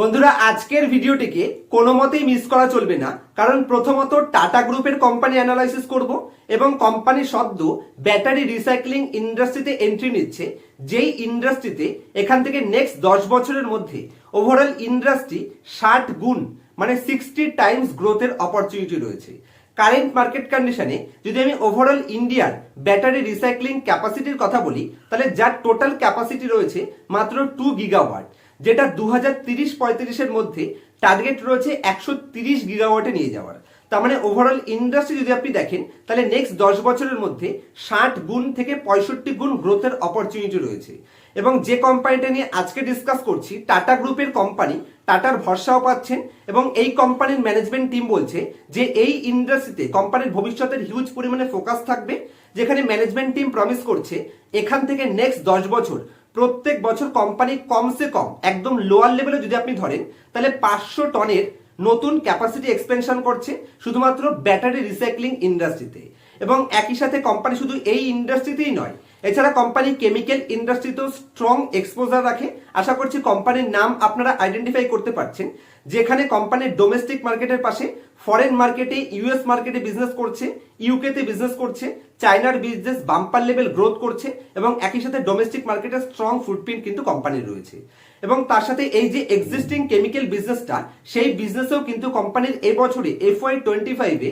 বন্ধুরা, আজকের ভিডিওটিকে কোনো মতেই মিস করা চলবে না, কারণ প্রথমত টাটা গ্রুপের কোম্পানি অ্যানালাইসিস করব এবং কোম্পানি শব্দ ব্যাটারি রিসাইক্লিং ইন্ডাস্ট্রিতে এন্ট্রি নিচ্ছে, যেই ইন্ডাস্ট্রিতে এখান থেকে নেক্সট দশ বছরের মধ্যে ওভারঅল ইন্ডাস্ট্রি ষাট গুণ মানে সিক্সটি টাইমস গ্রোথের অপরচুনিটি রয়েছে। কারেন্ট মার্কেট কন্ডিশনে যদি আমি ওভারঅল ইন্ডিয়ার ব্যাটারি রিসাইক্লিং ক্যাপাসিটির কথা বলি, তাহলে যার টোটাল ক্যাপাসিটি রয়েছে মাত্র টু গিগাওয়াট যেটা দু হাজার তিরিশ পঁয়ত্রিশের মধ্যে টার্গেট রয়েছে একশো তিরিশ গিগাওয়াটে নিয়ে যাওয়ার। তার মানে ওভারঅল ইন্ডাস্ট্রি যদি আপনি দেখেন, তাহলে নেক্সট দশ বছরের মধ্যে ষাট গুণ থেকে পঁয়ষট্টি গুণ গ্রোথের অপরচুনিটি রয়েছে। এবং যে কোম্পানিটা নিয়ে আজকে ডিসকাস করছি টাটা গ্রুপের কোম্পানি টাটার ভরসাও পাচ্ছেন এবং এই কোম্পানির ম্যানেজমেন্ট টিম বলছে যে এই ইন্ডাস্ট্রিতে কোম্পানির ভবিষ্যতের হিউজ পরিমাণে ফোকাস থাকবে, যেখানে ম্যানেজমেন্ট টিম প্রমিস করছে, এখান থেকে নেক্সট দশ বছর প্রত্যেক বছর কোম্পানি কমসে কম, একদম লোয়ার লেভেলে যদি আপনি ধরেন, তাহলে পাঁচশো টনের নতুন ক্যাপাসিটি এক্সপেনশন করছে শুধুমাত্র ব্যাটারি রিসাইক্লিং ইন্ডাস্ট্রিতে এবং একই সাথে কোম্পানি শুধু এই ইন্ডাস্ট্রিতেই নয় এছাড়া কোম্পানি কেমিক্যাল ইন্ডাস্ট্রিতেও স্ট্রং এক্সপোজার রাখে। আশা করছি কোম্পানির নাম আপনারা আইডেন্টিফাই করতে পারছেন। যেখানে কোম্পানির ডোমেস্টিক মার্কেটের পাশে ফরেন মার্কেটে ইউএস মার্কেটে বিজনেস করছে ইউকেতে বিজনেস করছে চায়নার বিজনেস বাম্পার লেভেল গ্রোথ করছে এবং একই সাথে ডোমেস্টিক মার্কেটে স্ট্রং ফুটপ্রিন্ট কিন্তু কোম্পানির রয়েছে। এবং তার সাথে এই যে এক্সিস্টিং কেমিক্যাল বিজনেসটা সেই বিজনেসেও কিন্তু কোম্পানির এবছরে এফ ওয়াই টোয়েন্টি ফাইভে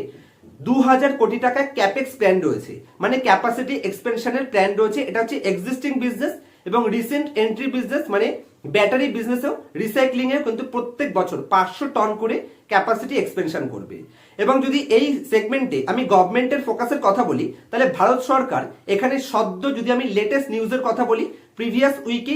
দু হাজার কোটি টাকা ক্যাপেক্স প্ল্যান রয়েছে। মানে ক্যাপাসিটি এক্সপেনশনের প্ল্যান রয়েছে। এটা হচ্ছে এক্সিস্টিং বিজনেস এবং রিসেন্ট এন্ট্রি বিজনেস মানে ব্যাটারি বিজনেসেও রিসাইক্লিং এ কিন্তু প্রত্যেক বছর পাঁচশো টন করে ক্যাপাসিটি এক্সপেনশন করবে। এবং যদি এই সেগমেন্টে আমি গভর্নমেন্টের ফোকাসের কথা বলি, তাহলে ভারত সরকার এখানে সদ্য যদি আমি লেটেস্ট নিউজের কথা বলি প্রিভিয়াস উইকে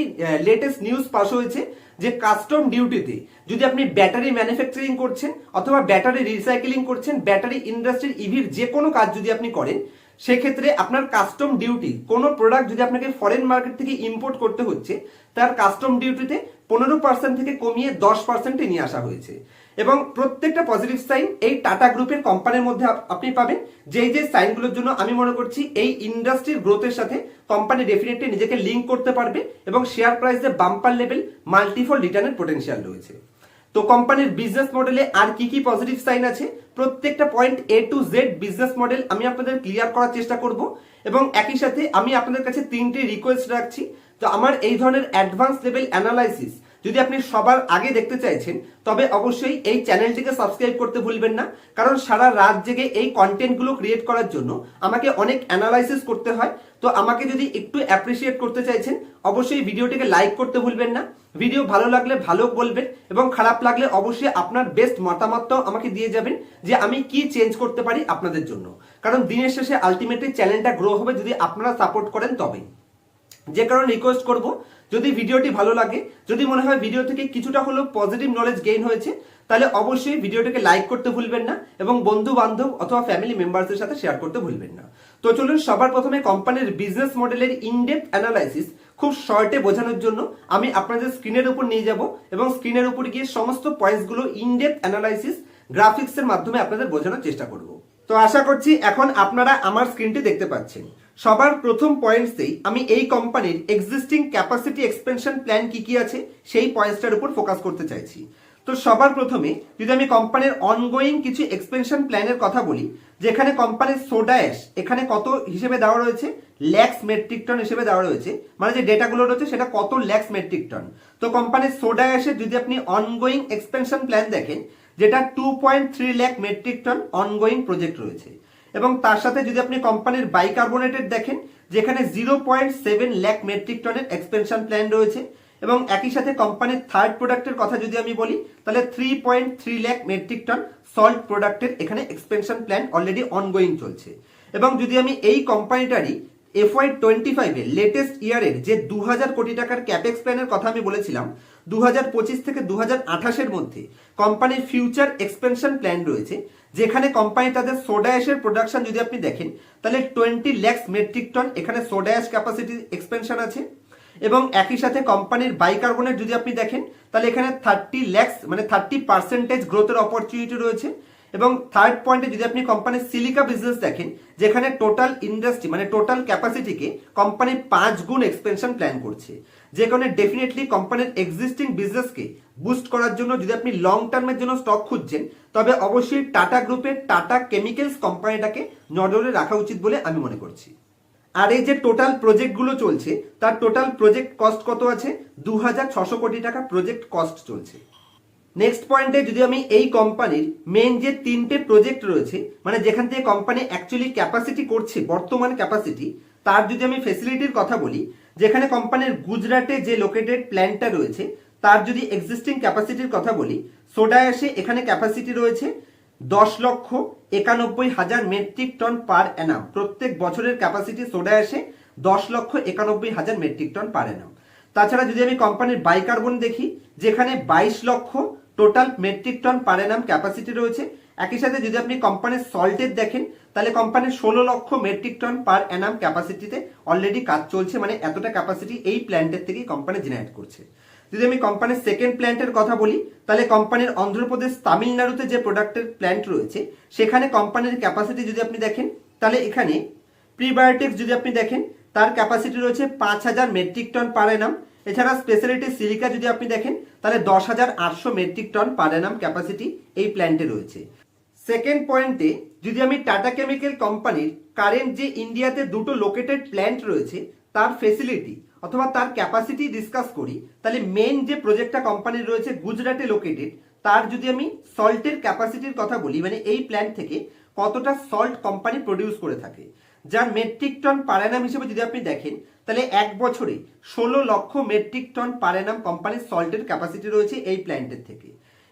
লেটেস্ট নিউজ পাস হয়েছে। যে কাস্টম ডিউটিতে যদি আপনি ব্যাটারি ম্যানুফ্যাকচারিং করছেন অথবা ব্যাটারি রিসাইকেলিং করছেন ব্যাটারি ইন্ডাস্ট্রির ইভির যে কোনো কাজ যদি আপনি করেন, সেক্ষেত্রে আপনার কাস্টম ডিউটি কোনো প্রোডাক্ট যদি আপনাকে ফরেন মার্কেট থেকে ইম্পোর্ট করতে হচ্ছে, তার কাস্টম ডিউটিতে পনেরো পার্সেন্ট থেকে কমিয়ে দশ পার্সেন্টে নিয়ে আসা হয়েছে। এবং প্রত্যেকটা পজিটিভ সাইন এই টাটা গ্রুপের কোম্পানির মধ্যে আপ- আপনি পাবেন। যেই যে সাইনগুলোর জন্য আমি মনে করছি এই ইন্ডাস্ট্রির গ্রোথের সাথে কোম্পানি ডেফিনেটলি নিজেকে লিঙ্ক করতে পারবে এবং শেয়ার প্রাইসে বাম্পার লেভেল মাল্টিফল রিটার্নের পোটেনশিয়াল রয়েছে। তো কোম্পানির বিজনেস মডেলে আর কি কি পজিটিভ সাইন আছে? প্রত্যেকটা point A to Z business model আমি আপনাদের ক্লিয়ার করার চেষ্টা করব এবং একই সাথে আমি আপনাদের কাছে তিনটে রিকোয়েস্ট রাখছি। তো আমার এই ধরনের অ্যাডভান্স লেভেল অ্যানালাইসিস যদি আপনি সবার আগে দেখতে চাইছেন, তবে অবশ্যই এই চ্যানেলটিকে সাবস্ক্রাইব করতে ভুলবেন না, কারণ সারা রাত জেগে এই কন্টেন্টগুলো ক্রিয়েট করার জন্য আমাকে অনেক অ্যানালাইসিস করতে হয়। তো আমাকে যদি একটু অ্যাপ্রিসিয়েট করতে চাইছেন, অবশ্যই ভিডিওটিকে লাইক করতে ভুলবেন না। ভিডিও ভালো লাগলে ভালো বলবেন এবং খারাপ লাগলে অবশ্যই আপনার বেস্ট মতামতটাও আমাকে দিয়ে যাবেন যে আমি কি চেঞ্জ করতে পারি আপনাদের জন্য। কারণ দিনের শেষে আলটিমেটলি চ্যানেলটা গ্রো হবে যদি আপনারা সাপোর্ট করেন তবেই। যে কারণে রিকোয়েস্ট করব যদি ভিডিওটি ভালো লাগে, যদি মনে হয় ভিডিও থেকে কিছুটা হলেও পজিটিভ নলেজ গেইন হয়েছে, তাহলে অবশ্যই ভিডিওটাকে লাইক করতে ভুলবেন না এবং বন্ধু বান্ধব অথবা ফ্যামিলি মেম্বারসদের সাথে শেয়ার করতে ভুলবেন না। তো চলুন সবার প্রথমে কোম্পানির বিজনেস মডেলের ইনডেপথ অ্যানালাইসিস খুব শর্টে বোঝানোর জন্য আমি আপনাদের স্ক্রিনের উপর নিয়ে যাব এবং স্ক্রিনের উপর গিয়ে সমস্ত পয়েন্টসগুলো ইনডেপথ অ্যানালাইসিস গ্রাফিক্সের মাধ্যমে আপনাদের বোঝানোর চেষ্টা করব। তো আশা করছি এখন আপনারা আমার স্ক্রিনটি দেখতে পাচ্ছেন। সবার প্রথম পয়েন্টসেই আমি এই কোম্পানির এক্সিস্টিং ক্যাপাসিটি এক্সপেনশন প্ল্যান কি কি আছে, সেই পয়েন্টসটার উপর ফোকাস করতে চাইছি। তো সবার প্রথমে, যদি আমি কোম্পানির অনগোয়িং কিছু এক্সপেনশন প্ল্যানের কথা বলি, যেখানে কোম্পানির সোডা এখানে কত হিসেবে দেওয়া রয়েছে? ল্যাক্স মেট্রিক টন হিসেবে দেওয়া রয়েছে। মানে যে ডেটাগুলো রয়েছে, সেটা কত ল্যাক্স মেট্রিক টন তো কোম্পানির সোডা যদি আপনি অনগোয়িং এক্সপেনশন প্ল্যান দেখেন, যেটা two point three lakh metric ton ongoing project রয়েছে। এবং তার সাথে যদি আপনি কোম্পানির বাইকার্বনেটেড দেখেন, যেখানে zero point seven lakh metric টনের এক্সপেনশন প্ল্যান রয়েছে এবং একই সাথে কোম্পানির থার্ড প্রোডাক্টের কথা যদি আমি বলি, তাহলে three point three lakh metric ton salt প্রোডাক্টের এখানে এক্সপেনশন প্ল্যান অলরেডি অনগোয়িং চলছে। এবং যদি আমি এই কোম্পানিটারই এফওয়াই টোয়েন্টি ফাইভের লেটেস্ট ইয়ারের যে দু হাজার কোটি টাকার ক্যাপেক্স প্ল্যানের কথা আমি বলেছিলাম দু থেকে দু হাজার মধ্যে কোম্পানির ফিউচার এক্সপেনশন প্ল্যান রয়েছে। যেখানে কোম্পানি তাদের সোডা অ্যাশের প্রোডাকশন যদি আপনি দেখেন, তাহলে টোয়েন্টি ল্যাক্স মেট্রিক টন এখানে সোডা অ্যাশ ক্যাপাসিটি এক্সপেনশন আছে। এবং একই সাথে কোম্পানির বাইকার্বনেট যদি আপনি দেখেন, তাহলে এখানে থার্টি ল্যাক্স মানে থার্টি পার্সেন্টেজ গ্রোথের অপরচুনিটি রয়েছে। এবং থার্ড পয়েন্টে যদি আপনি কোম্পানির সিলিকা বিজনেস দেখেন, যেখানে টোটাল ইন্ডাস্ট্রি মানে টোটাল ক্যাপাসিটিকে কোম্পানি পাঁচ গুণ এক্সপেনশন প্ল্যান করছে। যে কারণে ডেফিনেটলি কোম্পানির এক্সিস্টিং বিজনেসকে বুস্ট করার জন্য যদি আপনি লং টার্মের জন্য স্টক খুঁজছেন, তবে অবশ্যই টাটা গ্রুপের টাটা কেমিক্যালস কোম্পানিটাকে নজরে রাখা উচিত বলে আমি মনে করছি। আর এই যে টোটাল প্রজেক্টগুলো চলছে, তার টোটাল প্রজেক্ট কস্ট কত আছে? দু কোটি টাকা প্রজেক্ট কস্ট চলছে। নেক্সট পয়েন্টে যদি আমি এই কোম্পানির মেন যে তিনটে প্রজেক্ট রয়েছে মানে যেখান থেকে কোম্পানি অ্যাকচুয়ালি ক্যাপাসিটি করছে, বর্তমান ক্যাপাসিটি তার যদি আমি ফেসিলিটির কথা বলি, যেখানে কোম্পানির গুজরাটে যে লোকেটেড প্ল্যান্টটা রয়েছে, তার যদি এক্সিস্টিং ক্যাপাসিটির কথা বলি সোডা অ্যাশে এখানে ক্যাপাসিটি রয়েছে দশ লক্ষ একানব্বই হাজার মেট্রিক টন পার অ্যানাম প্রত্যেক বছরের ক্যাপাসিটি সোডা অ্যাশে দশ লক্ষ একানব্বই হাজার মেট্রিক টন পার অ্যানাম তাছাড়া যদি আমি কোম্পানির বাইকার্বন দেখি, যেখানে বাইশ লক্ষ total metric ton per annum capacity রয়েছে। একই সাথে যদি আপনি কোম্পানির সল্টের দেখেন, তাহলে কোম্পানির ষোলো লক্ষ মেট্রিক টন পার অ্যানাম ক্যাপাসিটিতে অলরেডি কাজ চলছে মানে এতটা ক্যাপাসিটি এই প্ল্যান্টের থেকেই কোম্পানি জেনারেট করছে। যদি আমি কোম্পানির সেকেন্ড প্ল্যান্টের কথা বলি, তাহলে কোম্পানির অন্ধ্রপ্রদেশ তামিলনাড়ুতে যে প্রোডাক্টের প্ল্যান্ট রয়েছে, সেখানে কোম্পানির ক্যাপাসিটি যদি আপনি দেখেন, তাহলে এখানে প্রিবায়োটিক্স যদি আপনি দেখেন, তার ক্যাপাসিটি রয়েছে পাঁচ হাজার মেট্রিক টন পার এনাম এছাড়া স্পেশালিটি সিলিকা যদি আপনি দেখেন, তাহলে দশ হাজার আটশো metric ton per annum capacity এই প্ল্যান্টে রয়েছে। সেকেন্ড পয়েন্টে যদি আমি টাটা কেমিক্যাল কোম্পানির কারেন্ট যে ইন্ডিয়াতে দুটো লোকেটেড প্ল্যান্ট রয়েছে, তার ফেসিলিটি অথবা তার ক্যাপাসিটি ডিসকাস করি, তাহলে মেন যে প্রজেক্টটা কোম্পানির রয়েছে গুজরাটে লোকেটেড তার যদি আমি সল্টের ক্যাপাসিটির কথা বলি মানে এই প্ল্যান্ট থেকে কতটা সল্ট কোম্পানি প্রডিউস করে থাকে। যার মেট্রিক টন পারানাম হিসেবে যদি আপনি দেখেন তাহলে এক বছরে ষোলো লক্ষ মেট্রিক টন পারানাম কোম্পানির সল্টের ক্যাপাসিটি রয়েছে এই প্ল্যান্টের থেকে।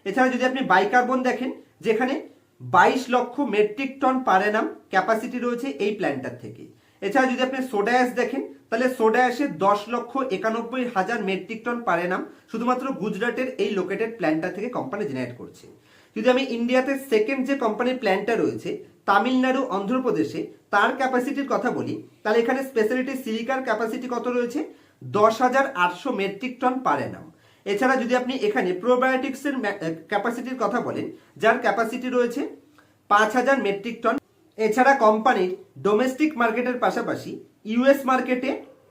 এছাড়া যদি আপনি বাইকার্বন দেখেন, যেখানে বাইশ লক্ষ মেট্রিক টন পারানাম ক্যাপাসিটি রয়েছে এই প্ল্যান্টটার থেকে। এছাড়া যদি আপনি সোডা অ্যাশ দেখেন, তাহলে সোডা অ্যাশে দশ লক্ষ একানব্বই হাজার মেট্রিক টন পারেনাম শুধুমাত্র গুজরাটের এই লোকেটেড প্ল্যান্টটা থেকে কোম্পানি জেনারেট করছে। যদি আমি ইন্ডিয়াতে সেকেন্ড যে কোম্পানির প্ল্যান্টটা রয়েছে তামিলনাড়ু, অন্ধ্রপ্রদেশে তার ক্যাপাসিটির কথা বলি, তাহলে এখানে স্পেশালিটি সিলিকার ক্যাপাসিটি কত রয়েছে? দশ হাজার আটশো মেট্রিক টন পারেনাম এছাড়া যদি আপনি এখানে প্রোবায়োটিক্সের ক্যাপাসিটির কথা বলেন, যার ক্যাপাসিটি রয়েছে পাঁচ হাজার মেট্রিক টন এছাড়া কোম্পানির ডোমেস্টিক মার্কেটের পাশাপাশি ইউএস মার্কেটে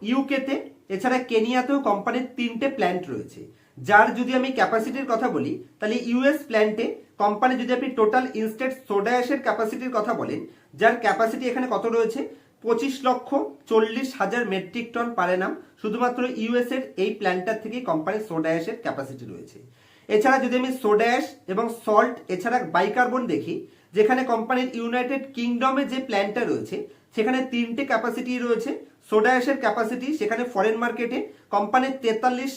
ইউকেতে এছাড়া কেনিয়াতেও কোম্পানির তিনটে প্ল্যান্ট রয়েছে। যার যদি আমি ক্যাপাসিটির কথা বলি, তাহলে ইউএস প্ল্যান্টে কোম্পানি যদি আপনি টোটাল ইনস্টেট সোডা অ্যাশের ক্যাপাসিটির কথা বলেন, যার ক্যাপাসিটি এখানে কত রয়েছে? পঁচিশ লক্ষ চল্লিশ হাজার মেট্রিক টন পারে নাম শুধুমাত্র ইউএস এর এই প্ল্যান্টটার থেকেই কোম্পানির সোডা অ্যাশের ক্যাপাসিটি রয়েছে। এছাড়া যদি আমি সোডা অ্যাশ এবং সল্ট এছাড়া বাইকার্বন দেখি, যেখানে কোম্পানির ইউনাইটেড কিংডমে যে প্ল্যান্টটা রয়েছে, সেখানে তিনটে ক্যাপাসিটি রয়েছে। সোডা অ্যাশের ক্যাপাসিটি সেখানে ফরেন মার্কেটে কোম্পানির তেতাল্লিশ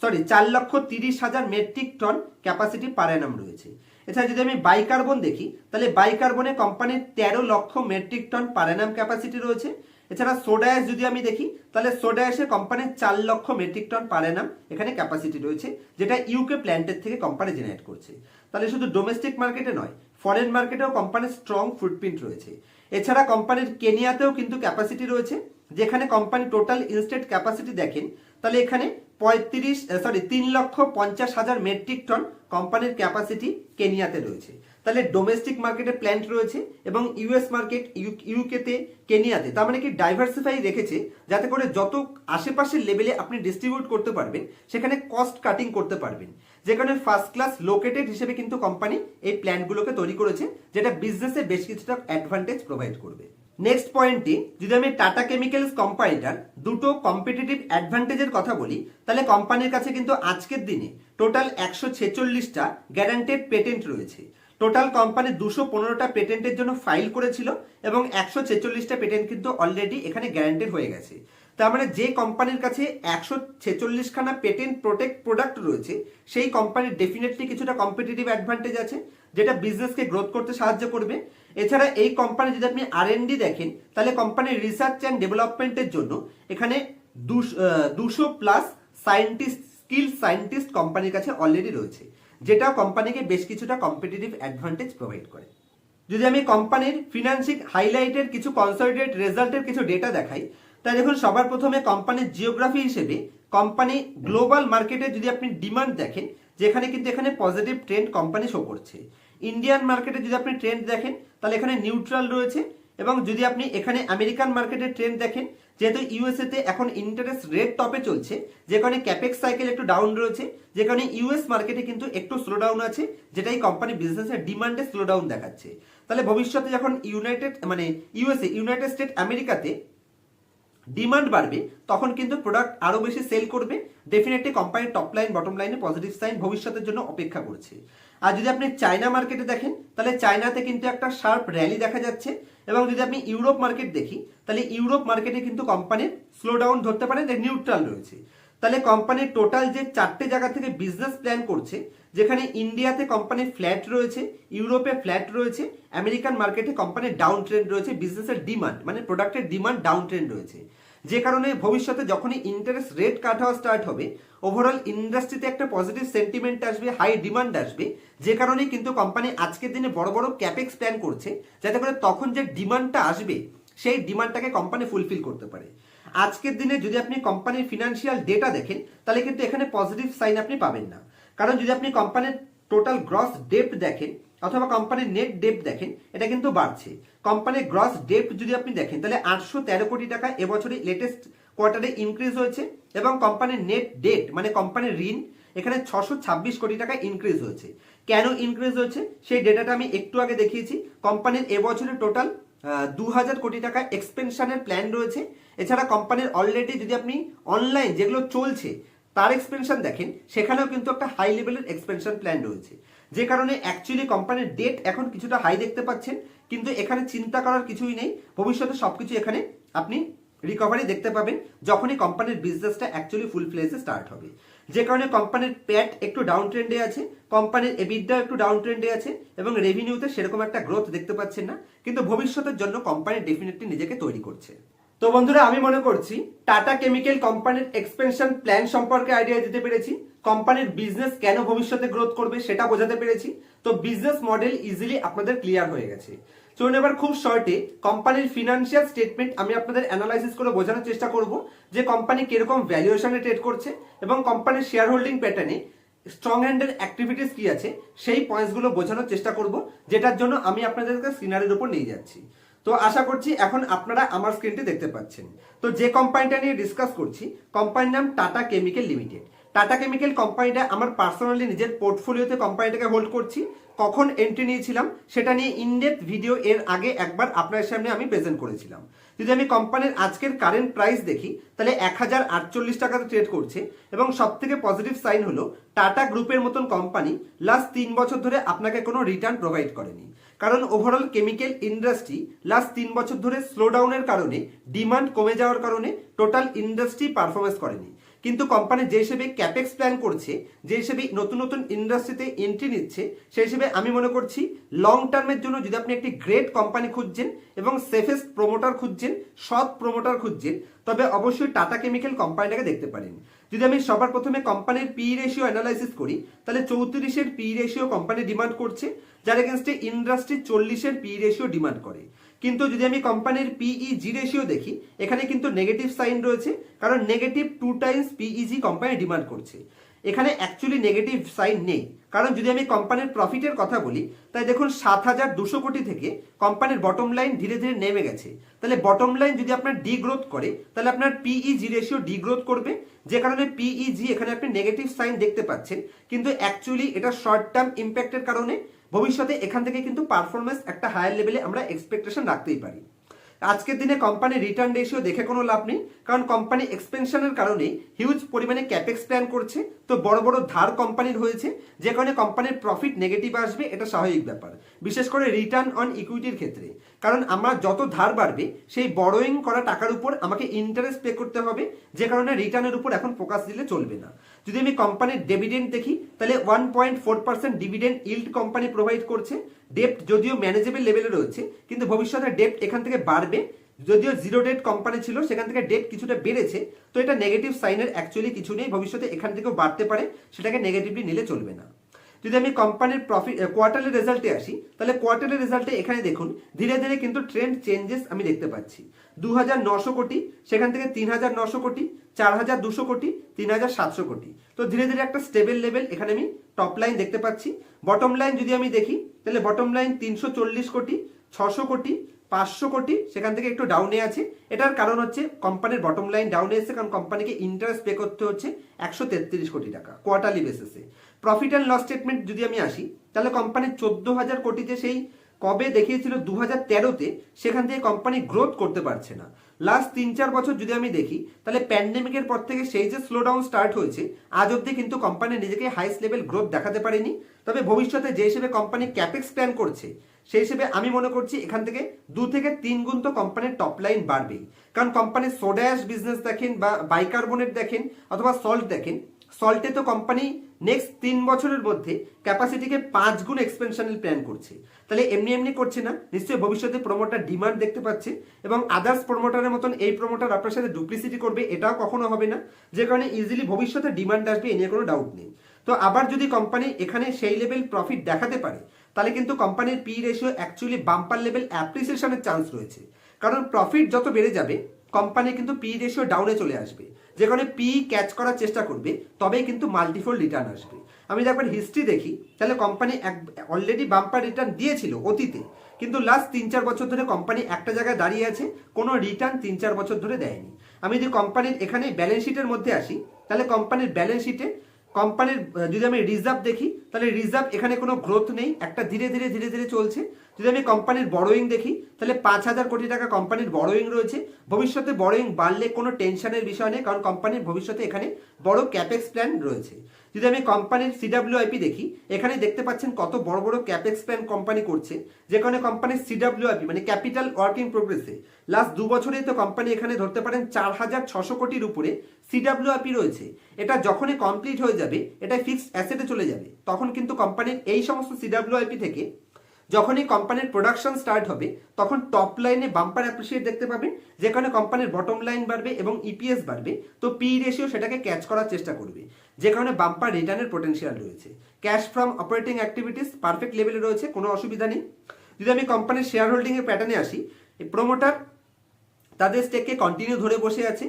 সরি চার লক্ষ তিরিশ হাজার মেট্রিক টন ক্যাপাসিটি পার রয়েছে। এছাড়া যদি আমি বাইকার্বন দেখি, তাহলে বাইকার্বনে কোম্পানির তেরো লক্ষ মেট্রিক টন পার ক্যাপাসিটি রয়েছে। এছাড়া সোডা অ্যাশ যদি আমি দেখি, তাহলে সোডা অ্যাশে কোম্পানির চার লক্ষ মেট্রিক টন পার এখানে ক্যাপাসিটি রয়েছে, যেটা ইউকে প্ল্যান্টের থেকে কোম্পানি জেনারেট করছে। তাহলে শুধু ডোমেস্টিক মার্কেটে নয় ফরেন মার্কেটেও কোম্পানির স্ট্রং ফুটপ্রিন্ট রয়েছে। এছাড়া কোম্পানির কেনিয়াতেও কিন্তু ক্যাপাসিটি রয়েছে। যেখানে কোম্পানি টোটাল ইনস্টেট ক্যাপাসিটি দেখেন, তাহলে এখানে পঁয়ত্রিশ সরি তিন লক্ষ পঞ্চাশ হাজার মেট্রিক টন কোম্পানির ক্যাপাসিটি কেনিয়াতে রয়েছে। তাহলে ডোমেস্টিক মার্কেটে প্ল্যান্ট রয়েছে এবং ইউএস মার্কেট ইউকেতে কেনিয়াতে। তার মানে কি ডাইভার্সিফাই রেখেছে যাতে করে যত আশেপাশের লেভেলে আপনি ডিস্ট্রিবিউট করতে পারবেন, সেখানে কস্ট কাটিং করতে পারবেন। যেখানে ফার্স্ট ক্লাস লোকেটেড হিসেবে কিন্তু কোম্পানি এই প্ল্যানগুলোকে তৈরি করেছে, যেটা বিজনেসে বেশ কিছুটা অ্যাডভান্টেজ প্রোভাইড করবে। নেক্সট পয়েন্টে যদি আমি টাটা কেমিক্যালস কোম্পানিটার দুটো কম্পিটিটিভ অ্যাডভান্টেজের কথা বলি, তাহলে কোম্পানির কাছে কিন্তু আজকের দিনে টোটাল একশো ছেচল্লিশটা গ্যারান্টেড পেটেন্ট রয়েছে। টোটাল কোম্পানি দুশো পনেরোটা পেটেন্টের জন্য ফাইল করেছিল এবং একশো ছেচল্লিশটা পেটেন্ট কিন্তু অলরেডি এখানে গ্যারান্টেড হয়ে গেছে। তার মানে যে কোম্পানির কাছে একশো ছেচল্লিশখানা পেটেন্ট প্রোটেক্ট প্রোডাক্ট রয়েছে, সেই কোম্পানির ডেফিনেটলি কিছুটা কম্পিটিটিভ অ্যাডভান্টেজ আছে। যেটা বিজনেসকে গ্রোথ করতে সাহায্য করবে। এছাড়া এই কোম্পানি যদি আপনি আর দেখেন, তাহলে কোম্পানির রিসার্চ অ্যান্ড ডেভেলপমেন্টের জন্য এখানে দুশো প্লাস সায়েন্টিস্ট স্কিল সায়েন্টিস্ট কোম্পানির কাছে অলরেডি রয়েছে, যেটা কোম্পানিকে বেশ কিছুটা কম্পিটিটিভ অ্যাডভান্টেজ প্রোভাইড করে। যদি আমি কোম্পানির ফিনান্সিক হাইলাইটের কিছু কনসলিডেট রেজাল্টের কিছু ডেটা দেখাই তাই দেখুন সবার প্রথমে কোম্পানির জিওগ্রাফি হিসেবে কোম্পানি গ্লোবাল মার্কেটে যদি আপনি ডিমান্ড দেখেন যেখানে কিন্তু এখানে পজিটিভ ট্রেন্ড কোম্পানি শো করছে। ইন্ডিয়ান মার্কেটে যদি আপনি ট্রেন্ড দেখেন, তাহলে এখানে নিউট্রাল রয়েছে এবং যদি আপনি এখানে আমেরিকান মার্কেটের ট্রেন্ড দেখেন, যেহেতু ইউএসএ তে এখন ইন্টারেস্ট রেট টপে চলছে, যেখানে ক্যাপেক্স সাইকেল একটু ডাউন রয়েছে, যেখানে ইউএস মার্কেটে কিন্তু একটু স্লো ডাউন আছে, যেটাই কোম্পানি বিজনেসের ডিমান্ডে স্লো ডাউন দেখাচ্ছে। তাহলে ভবিষ্যতে যখন ইউনাইটেড মানে ইউএসএ ইউনাইটেড স্টেট আমেরিকাতে ডিমান্ড বাড়বে, তখন কিন্তু প্রোডাক্ট আরও বেশি সেল করবে ডেফিনেটলি কোম্পানির টপ লাইন বটম লাইনে পজিটিভ সাইন ভবিষ্যতের জন্য অপেক্ষা করছে। আর যদি আপনি চায়না মার্কেটে দেখেন, তাহলে চায়নাতে কিন্তু একটা শার্প র্যালি দেখা যাচ্ছে এবং যদি আপনি ইউরোপ মার্কেট দেখি, তাহলে ইউরোপ মার্কেটে কিন্তু কোম্পানির স্লো ডাউন ধরতে পারেন নিউট্রাল রয়েছে। তাহলে কোম্পানির টোটাল যে চারটে জায়গা থেকে বিজনেস প্ল্যান করছে, যেখানে ইন্ডিয়াতে কোম্পানির ফ্ল্যাট রয়েছে ইউরোপে ফ্ল্যাট রয়েছে আমেরিকান মার্কেটে কোম্পানির ডাউন ট্রেন্ড রয়েছে বিজনেসের ডিমান্ড মানে প্রোডাক্টের ডিমান্ড ডাউন ট্রেন্ড রয়েছে। যে কারণে ভবিষ্যতে যখনই ইন্টারেস্ট রেট কাট হওয়া স্টার্ট হবে ওভারঅল ইন্ডাস্ট্রিতে একটা পজিটিভ সেন্টিমেন্ট আসবে হাই ডিমান্ড আসবে, যে কারণে কিন্তু কোম্পানি আজকের দিনে বড় বড় ক্যাপেক্স প্ল্যান করছে, যাতে করে তখন যে ডিমান্ডটা আসবে, সেই ডিমান্ডটাকে কোম্পানি ফুলফিল করতে পারে। আজকের দিনে যদি আপনি কোম্পানির ফিনান্সিয়াল ডেটা দেখেন, তাহলে কিন্তু এখানে পজিটিভ সাইন আপনি পাবেন না। কারণ যদি আপনি কোম্পানির টোটাল গ্রস ডেপ্ট দেখেন, অথবা কোম্পানির নেট ডেপ্ট দেখেন, এটা কিন্তু বাড়ছে। কোম্পানির গ্রস ডেপ্ট যদি আপনি দেখেন, তাহলে আটশো তেরো কোটি টাকা এবছরে লেটেস্ট কোয়ার্টারে ইনক্রিজ হয়েছে, এবং কোম্পানির নেট ডেট মানে কোম্পানির ঋণ, এখানে ছশো ছাব্বিশ কোটি টাকা ইনক্রিজ হয়েছে। কেন ইনক্রিজ হয়েছে? সেই ডেটাটা আমি একটু আগে দেখিয়েছি। কোম্পানির এবছরে টোটাল দু হাজার কোটি টাকা এক্সপেনশনের প্ল্যান রয়েছে। এছাড়া কোম্পানির অলরেডি যদি আপনি অনলাইন যেগুলো চলছে, তার এক্সপেনশন দেখেন, সেখানেও কিন্তু একটা হাই লেভেলের এক্সপেনশন প্ল্যান রয়েছে। যে কারণে অ্যাকচুয়ালি কোম্পানির ডেট এখন কিছুটা হাই দেখতে পাচ্ছেন, কিন্তু এখানে চিন্তা করার কিছুই নেই। ভবিষ্যতে সবকিছু এখানে আপনি রিকভারি দেখতে পাবেন, যখনই কোম্পানির বিজনেসটা অ্যাকচুয়ালি ফুল ফ্লেজে স্টার্ট হবে। যে কারণে কোম্পানির প্যাট একটু ডাউন ট্রেন্ডে আছে কোম্পানির এবিডা একটু ডাউন ট্রেন্ডে আছে, এবং রেভিনিউতে সেরকম একটা গ্রোথ দেখতে পাচ্ছেন না, কিন্তু ভবিষ্যতের জন্য কোম্পানি ডেফিনেটলি নিজেকে তৈরি করছে। তো বন্ধুরা, আমি মনে করছি টাটা কেমিক্যাল কোম্পানির এক্সপেনশন প্ল্যান সম্পর্কে আইডিয়া দিতে পেরেছি। কোম্পানির বিজনেস কেন ভবিষ্যতে গ্রোথ করবে সেটা বোঝাতে পেরেছি। তো বিজনেস মডেল ইজিলি আপনাদের ক্লিয়ার হয়ে গেছে। চলুন এবার খুব শর্টে কোম্পানির ফিনান্সিয়াল স্টেটমেন্ট আমি আপনাদের অ্যানালাইসিস করে বোঝানোর চেষ্টা করব যে কোম্পানি কীরকম ভ্যালুয়েশনে ট্রেড করছে এবং কোম্পানির শেয়ার হোল্ডিং প্যাটার্নে স্ট্রং হ্যান্ডের অ্যাক্টিভিটিস কি আছে, সেই পয়েন্টসগুলো বোঝানোর চেষ্টা করব, যেটার জন্য আমি আপনাদেরকে সিনারির উপর নিয়ে যাচ্ছি। তো আশা করছি এখন আপনারা আমার স্ক্রিনটি দেখতে পাচ্ছেন। তো যে কোম্পানিটা নিয়ে ডিসকাস করছি কোম্পানির নাম Tata Chemical Limited Tata Chemical কোম্পানিটা আমার পার্সোনালি নিজের পোর্টফোলিওতে কোম্পানিটাকে হোল্ড করছি। কখন এন্ট্রি নিয়েছিলাম, সেটা নিয়ে ইনডেপথ ভিডিও এর আগে একবার আপনার সামনে আমি প্রেজেন্ট করেছিলাম। যদি আমি কোম্পানির আজকের কারেন্ট প্রাইস দেখি, তাহলে এক হাজার আটচল্লিশ টাকাতে ট্রেড করছে। এবং সব থেকে পজিটিভ সাইন হলো টাটা গ্রুপের মতন কোম্পানি লাস্ট তিন বছর ধরে আপনাকে কোনো রিটার্ন প্রোভাইড করেনি। কারণ ওভারঅল কেমিক্যাল ইন্ডাস্ট্রি লাস্ট তিন বছর ধরে স্লো ডাউনের কারণে ডিমান্ড কমে যাওয়ার কারণে টোটাল ইন্ডাস্ট্রি পারফরমেন্স করেনি। কিন্তু কোম্পানি যে হিসেবে ক্যাপেক্স প্ল্যান করছে, যে হিসেবে নতুন নতুন ইন্ডাস্ট্রিতে এন্ট্রি নিচ্ছে, সেই হিসেবে আমি মনে করছি লং টার্মের জন্য যদি আপনি একটি গ্রেট কোম্পানি খুঁজছেন এবং সেফেস্ট প্রোমোটার খুঁজছেন, সৎ প্রোমোটার খুঁজছেন, তবে অবশ্যই টাটা কেমিক্যাল কোম্পানিটাকে দেখতে পারেন। যদি আমি সবার প্রথমে কোম্পানির পি রেশিও অ্যানালাইসিস করি, তাহলে চৌত্রিশের পি রেশিও কোম্পানি ডিমান্ড করছে, যার এগেনস্টে ইন্ডাস্ট্রি চল্লিশের পি রেশিও ডিমান্ড করে। কিন্তু যদি আমি কোম্পানির পিই জি রেশিও দেখি, এখানে কিন্তু নেগেটিভ সাইন রয়েছে, কারণ negative two times PEG company demand করছে। এখানে অ্যাকচুয়ালি নেগেটিভ সাইন নেই। কারণ যদি আমি কোম্পানির প্রফিটের কথা বলি, তাই দেখুন সাত হাজার দুশো কোটি থেকে কোম্পানির বটম লাইন ধীরে ধীরে নেমে গেছে। তাহলে বটম লাইন যদি আপনার ডি গ্রোথ করে, তাহলে আপনার পিইজি রেশিও ডি গ্রোথ করবে। যে কারণে পিইজি এখানে আপনি নেগেটিভ সাইন দেখতে পাচ্ছেন, কিন্তু অ্যাকচুয়ালি এটা শর্ট টার্ম ইম্প্যাক্টের কারণে ভবিষ্যতে এখান থেকে কিন্তু পারফরমেন্স একটা হায়ার লেভেলে আমরা এক্সপেকটেশন রাখতেই পারি। আজকের দিনে কোম্পানি রিটার্ন রেশিও দেখে কোনো লাভ নেই, কারণ কোম্পানি এক্সপেনশনের কারণে হিউজ পরিমাণে ক্যাপেক্স প্ল্যান করছে। তো বড় বড় ধার কোম্পানির হয়েছে, যে কারণে কোম্পানির প্রফিট নেগেটিভ আসবে, এটা স্বাভাবিক ব্যাপার। বিশেষ করে রিটার্ন অন ইকুইটির ক্ষেত্রে। কারণ আমার যত ধার বাড়বে, সেই বড়োয়িং করা টাকার উপর আমাকে ইন্টারেস্ট পে করতে হবে, যে কারণে রিটার্নের উপর এখন ফোকাস দিলে চলবে না। যদি আমি কোম্পানির ডেভিডেন্ড দেখি, তাহলে one point four percent dividend yield company provide করছে। ডেপ্ট যদিও ম্যানেজেবল লেভেলে রয়েছে, কিন্তু ভবিষ্যতে ডেপ্ট এখান থেকে বাড়বে। যদিও জিরো ডেট কোম্পানি ছিল, সেখান থেকে ডেট কিছুটা বেড়েছে, তো এটা নেগেটিভ সাইনের অ্যাকচুয়ালি কিছু নেই। ভবিষ্যতে এখান থেকেও বাড়তে পারে, সেটাকে নেগেটিভলি নিলে চলবে না। যদি আমি কোম্পানির প্রফিট কোয়ার্টারলি রেজাল্টে আসি, তাহলে কোয়ার্টারলি রেজাল্টে এখানে দেখুন, ধীরে ধীরে কিন্তু ট্রেন্ড চেঞ্জেস আমি দেখতে পাচ্ছি। দু কোটি, সেখান থেকে তিন হাজার নশো কোটি চার কোটি তিন হাজার সাতশো কোটি। তো ধীরে ধীরে একটা স্টেবল লেভেল এখানে আমি টপ লাইন দেখতে পাচ্ছি। বটম লাইন যদি আমি দেখি, তাহলে বটম লাইন তিনশো চল্লিশ কোটি, ছশো কোটি, পাঁচশো কোটি, সেখান থেকে একটু ডাউনে আছে। এটার কারণ হচ্ছে কোম্পানির বটম লাইন ডাউনে এসেছে কারণ কোম্পানিকে ইন্টারেস্ট পে করতে হচ্ছে একশো তেত্রিশ কোটি টাকা কোয়ার্টারলি বেসিসে প্রফিট অ্যান্ড লস স্টেটমেন্ট যদি আমি আসি, তাহলে কোম্পানির চোদ্দ হাজার কোটিতে সেই কবে দেখিয়েছিল দু হাজার তেরোতে, সেখান থেকে কোম্পানি গ্রোথ করতে পারছে না। লাস্ট তিন চার বছর যদি আমি দেখি, তাহলে প্যান্ডেমিকের পর থেকে সেই যে স্লো ডাউন স্টার্ট হয়েছে, আজ অব্দি কিন্তু কোম্পানি নিজেকে হাইস্ট লেভেল গ্রোথ দেখাতে পারেনি। তবে ভবিষ্যতে যে হিসেবে কোম্পানি ক্যাপেক্স প্ল্যান করছে, সেই হিসেবে আমি মনে করছি এখান থেকে দু থেকে তিন গুণ তো কোম্পানির টপ লাইন বাড়বেই। কারণ কোম্পানির সোডা বিজনেস দেখেন বা বাইকার্বনেট দেখেন অথবা সল্ট দেখেন সল্টে তো কোম্পানি নেক্সট তিন বছরের মধ্যে ক্যাপাসিটিকে পাঁচ গুণ এক্সপেনশনাল প্ল্যান করছে। তাহলে এমনি এমনি করছে না, নিশ্চয়ই ভবিষ্যতে প্রমোটার ডিমান্ড দেখতে পাচ্ছে এবং আদার্স প্রমোটারের মতন এই প্রমোটার আপনার সাথে ডুপ্লিসিটি করবে, এটাও কখনো হবে না। যে কারণে ইজিলি ভবিষ্যতে ডিমান্ড আসবে, এ নিয়ে কোনো ডাউট নেই। তো আবার যদি কোম্পানি এখানে সেই লেভেল প্রফিট দেখাতে পারে, তাহলে কিন্তু কোম্পানির P ratio actually bumper level অ্যাপ্রিসিয়েশনের chance রয়েছে। কারণ প্রফিট যত বেড়ে যাবে কোম্পানি কিন্তু পি রেশিও ডাউনে চলে আসবে। যেখানে পি ক্যাচ করার চেষ্টা করবে, তবেই কিন্তু মাল্টিফোল রিটার্ন আসবে। আমি যদি একবার হিস্ট্রি দেখি, তাহলে কোম্পানি এক অলরেডি বাম্পার রিটার্ন দিয়েছিল অতীতে, কিন্তু লাস্ট তিন চার বছর ধরে কোম্পানি একটা জায়গায় দাঁড়িয়ে আছে, কোনো রিটার্ন তিন চার বছর ধরে দেয়নি। আমি যদি কোম্পানির এখানে ব্যালেন্স শিটের মধ্যে আসি, তাহলে কোম্পানির ব্যালেন্স শিটে কোম্পানির যদি আমি রিজার্ভ দেখি, তাহলে রিজার্ভ এখানে কোনো গ্রোথ নেই, একটা ধীরে ধীরে ধীরে ধীরে চলছে। যদি আমি কোম্পানির বড়োয়িং দেখি, তাহলে পাঁচ হাজার কোটি টাকা কোম্পানির বড়োয়িং রয়েছে। ভবিষ্যতে বড়োয়িং বাড়লে কোনো টেনশনের বিষয় নেই, কারণ কোম্পানির ভবিষ্যতে এখানে বড় ক্যাপেক্স প্ল্যান রয়েছে। যদি আমি কোম্পানির সিডাব্লিউআইপি দেখি এখানে দেখতে পাচ্ছেন কত বড় বড় ক্যাপেক্স প্ল্যান কোম্পানি করছে। যেখানে কোম্পানির সিডাব্লিউআইপি মানে ক্যাপিটাল ওয়ার্কিং প্রোগ্রেসে লাস্ট দু বছরেই তো কোম্পানি এখানে ধরতে পারেন চার হাজার ছশো কোটির উপরে সিডাব্লিউআইপি রয়েছে। এটা যখনই কমপ্লিট হয়ে যাবে, এটা ফিক্সড অ্যাসেটে চলে যাবে। তখন কিন্তু কোম্পানির এই সমস্ত সিডাব্লিউআইপি থেকে যখনই কোম্পানির প্রোডাকশন স্টার্ট হবে, তখন টপ লাইনে বাম্পার অ্যাপ্রিসিয়েট দেখতে পাবেন, যেখানে কোম্পানির বটম লাইন বাড়বে এবং ইপিএস বাড়বে, তো পি রেশিও সেটাকে ক্যাচ করার চেষ্টা করবে, যে কারণে বাম্পার রিটার্নের পোটেনশিয়াল রয়েছে। Cash from operating activities perfect লেভেলে রয়েছে, কোনো অসুবিধা নেই। যদি আমি কোম্পানির শেয়ার হোল্ডিংয়ের প্যাটার্নে আসি প্রোমোটার তাদের স্টেককে কন্টিনিউ ধরে বসে আছে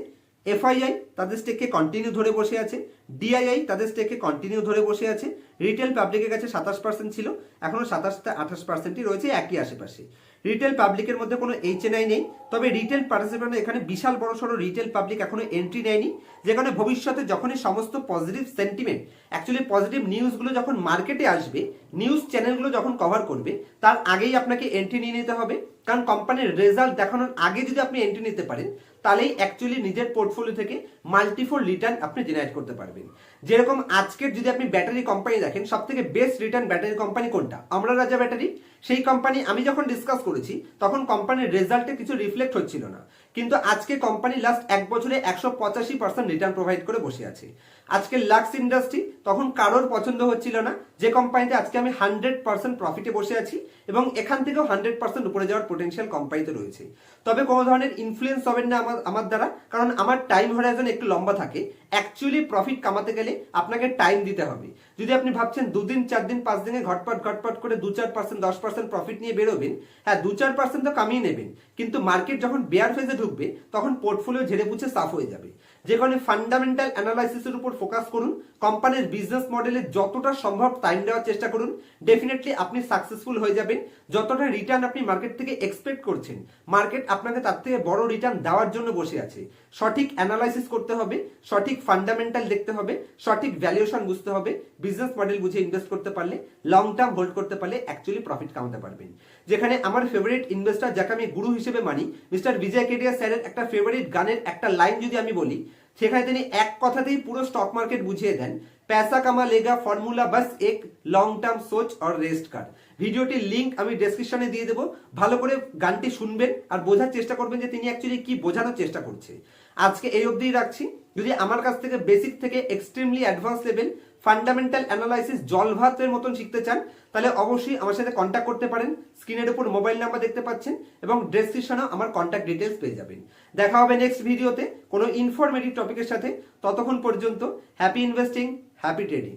এফআইআই তাদের স্টেককে কন্টিনিউ ধরে বসে আছে, ডিআইআই তাদের স্টেককে কন্টিনিউ ধরে বসে আছে রিটেল পাবলিকের কাছে সাতাশ পার্সেন্ট ছিল এখনও সাতাশ আঠাশ পার্সেন্টই রয়েছে একই আশেপাশে। রিটেল পাবলিকের মধ্যে কোনো এইচএনআই নেই, তবে রিটেল পার্টিসিপেন্ট এখানে বিশাল বড় সড়ো রিটেল পাবলিক এখনও এন্ট্রি নেয়নি, যেখানে ভবিষ্যতে যখনই সমস্ত পজিটিভ সেন্টিমেন্ট অ্যাকচুয়ালি পজিটিভ নিউজগুলো যখন মার্কেটে আসবে নিউজ চ্যানেলগুলো যখন কভার করবে, তার আগেই আপনাকে এন্ট্রি নিয়ে নিতে হবে, কারণ কোম্পানির রেজাল্ট দেখানোর আগে যদি আপনি এন্ট্রি নিতে পারেন তাহলেই অ্যাকচুয়ালি নিজের পোর্টফোলিও থেকে মাল্টিফোর রিটার্ন আপনি জেনারেট করতে পারবেন। যেরকম আজকের যদি আপনি ব্যাটারি কোম্পানি দেখেন সব থেকে বেস্ট রিটার্ন ব্যাটারি কোম্পানি কোনটা? আমরা রাজা ব্যাটারি সেই কোম্পানি আমি যখন ডিসকাস করেছি, তখন কোম্পানির রেজাল্টে কিছু রিফ্লেক্ট হচ্ছিল না। কিন্তু আজকে কোম্পানি লাস্ট এক বছরে একশো পঁচাশি পার্সেন্ট রিটার্ন প্রোভাইড করে বসে আছে। আজকে লাক্স ইন্ডাস্ট্রি তখন কারোর পছন্দ হচ্ছিল না। যে কোম্পানিতে আজকে আমি হান্ড্রেড পার্সেন্ট প্রফিটে বসে আছি এবং এখান থেকেও হান্ড্রেড পার্সেন্ট উপরে যাওয়ার পোটেন্সিয়াল কোম্পানিতে রয়েছে। তবে কোনো ধরনের ইনফ্লুয়েন্স হবেন না আমার আমার দ্বারা, কারণ আমার টাইম হরাইজন একটু লম্বা থাকে। অ্যাকচুয়ালি প্রফিট কামাতে গেলে আপনাকে টাইম দিতে হবে। যদি আপনি ভাবছেন দুদিন চার দিন পাঁচ দিনে ঘটপট ঘটপট করে দু চার পার্সেন্ট দশ পার্সেন্ট প্রফিট নিয়ে বেরোবেন হ্যাঁ দু চার পার্সেন্ট তো কামিয়ে নেবেন, কিন্তু মার্কেট যখন বেয়ার ফেজে ঢুকবে, তখন পোর্টফোলিও ঝেড়ে পুছে সাফ হয়ে যাবে। যেখানে ফান্ডামেন্টাল অ্যানালাইসিসের উপর ফোকাস করুন কোম্পানির বিজনেস মডেলে যতটা সম্ভব টাইম দেওয়ার চেষ্টা করুন। ডেফিনেটলি আপনি সাকসেসফুল হয়ে যাবেন। যতটা রিটার্ন আপনি মার্কেট থেকে এক্সপেক্ট করছেন মার্কেট আপনাকে তার থেকে বড় রিটার্ন দেওয়ার জন্য বসে আছে। সঠিক অ্যানালাইসিস করতে হবে, সঠিক ফান্ডামেন্টাল দেখতে হবে, সঠিক ভ্যালুয়েশন বুঝতে হবে বিজনেস মডেল বুঝে ইনভেস্ট করতে পারলে লং টার্ম হোল্ড করতে পারলে অ্যাকচুয়ালি প্রফিট কামাতে পারবেন। যেখানে আমার ফেভারিট ইনভেস্টার যাকে আমি গুরু হিসেবে মানি মিস্টার বিজয় কেডিয়া স্যারের একটা ফেভারিট গানের একটা লাইন যদি আমি বলি সেখানে তিনি এক কথাতেই পুরো স্টক মার্কেট বুঝিয়ে দেন पैसा कमा लेगा फॉर्मूला बस एक লং টার্ম সোচ আর রেস্ট কার্ড ভিডিওটির লিংক আমি ডেসক্রিপশনে দিয়ে দেবো ভালো করে গানটি শুনবেন আর বোঝার চেষ্টা করবেন যে তিনি অ্যাকচুয়ালি কি বোঝানোর চেষ্টা করছে আজকে এই অবধিই রাখছি যদি আমার কাছ থেকে বেসিক থেকে extremely advance level fundamental analysis জল ভাতের মতন শিখতে চান, তাহলে অবশ্যই আমার সাথে কন্ট্যাক্ট করতে পারেন। স্ক্রিনের উপর মোবাইল নাম্বার দেখতে পাচ্ছেন এবং ডেসক্রিপশনেও আমার কন্ট্যাক্ট ডিটেলস পেয়ে যাবেন। দেখা হবে নেক্সট ভিডিওতে কোনো ইনফরমেটিভ টপিকের সাথে। ততক্ষণ পর্যন্ত হ্যাপি ইনভেস্টিং হ্যাপি ট্রেডিং